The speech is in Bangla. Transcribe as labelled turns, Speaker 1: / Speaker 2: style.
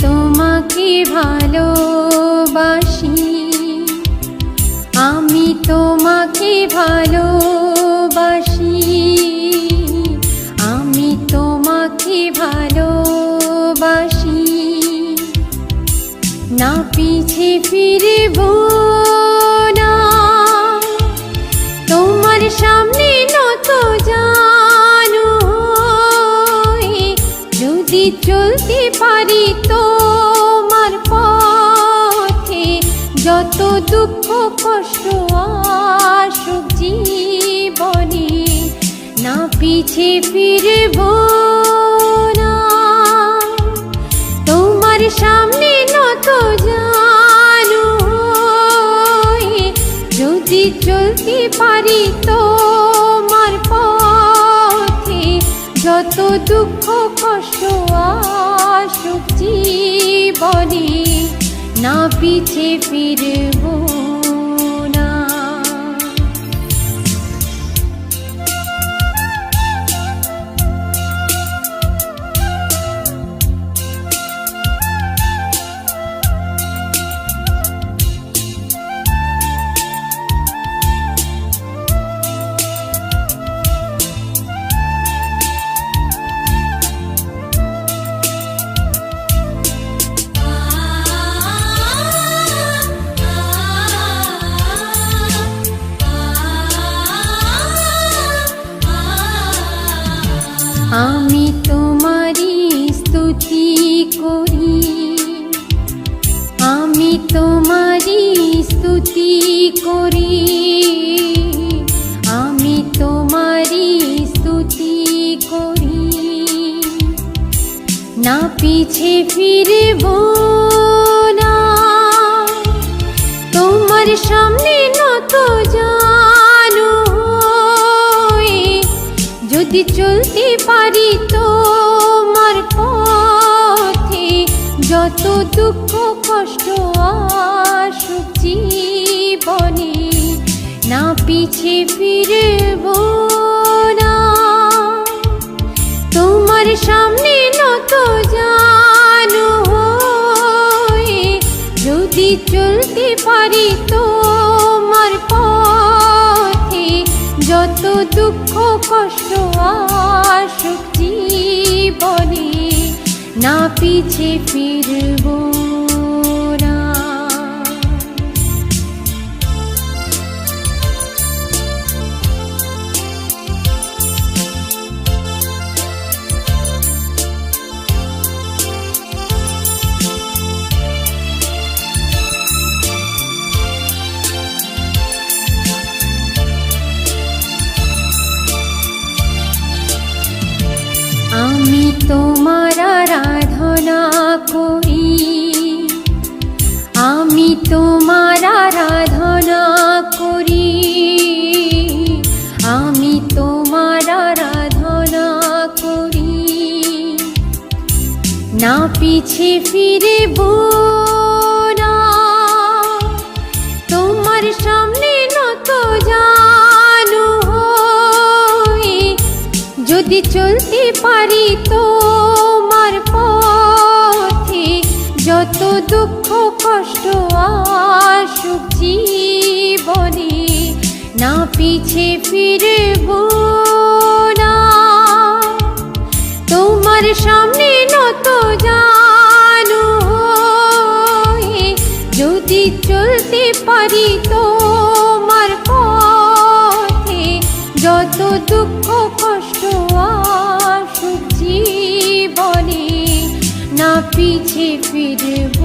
Speaker 1: তোমাকে ভালোবাসি। আমি তোমাকে ভালোবাসি। আমি তোমাকে ভালোবাসি। না পিছে ফিরব না। তোমার সামনে যদি চলতে যত দুঃখ, কষ্ট, আসুক জীবনে, না পিছে ফিরব না। তোমার সামনে নত জানো যদি চলতে পারি তোমার পথে, যত দুঃখ, কষ্ট, আসুক জীবনে না পিছে ফিরব করি, আমি তোমারই স্তুতি করি। না পিছে ফিরব না, তোমার সামনে নত জানো। যদি চলতে পারি তোমার পথে যত দুঃখ পিছে ফিরব না তোমার সামনে নত জানো যদি চলতে পারি তোমার পথে, যত দুঃখ, কষ্ট আসুক জীবনে না পিছে ফিরব। তোমার আরাধনা করি। আমি তোমার আরাধনা করি। আমি তোমার আরাধনা করি। না পিছে ফিরে না চলতে পারি তোমার পথে। যত দুঃখ, কষ্ট, আসুক জীবনে, না পিছে ফিরব না। তোমার সামনে নত জানো যদি চলতে পারি তোমার পথে, যত দুঃখ জীবনে ফিরব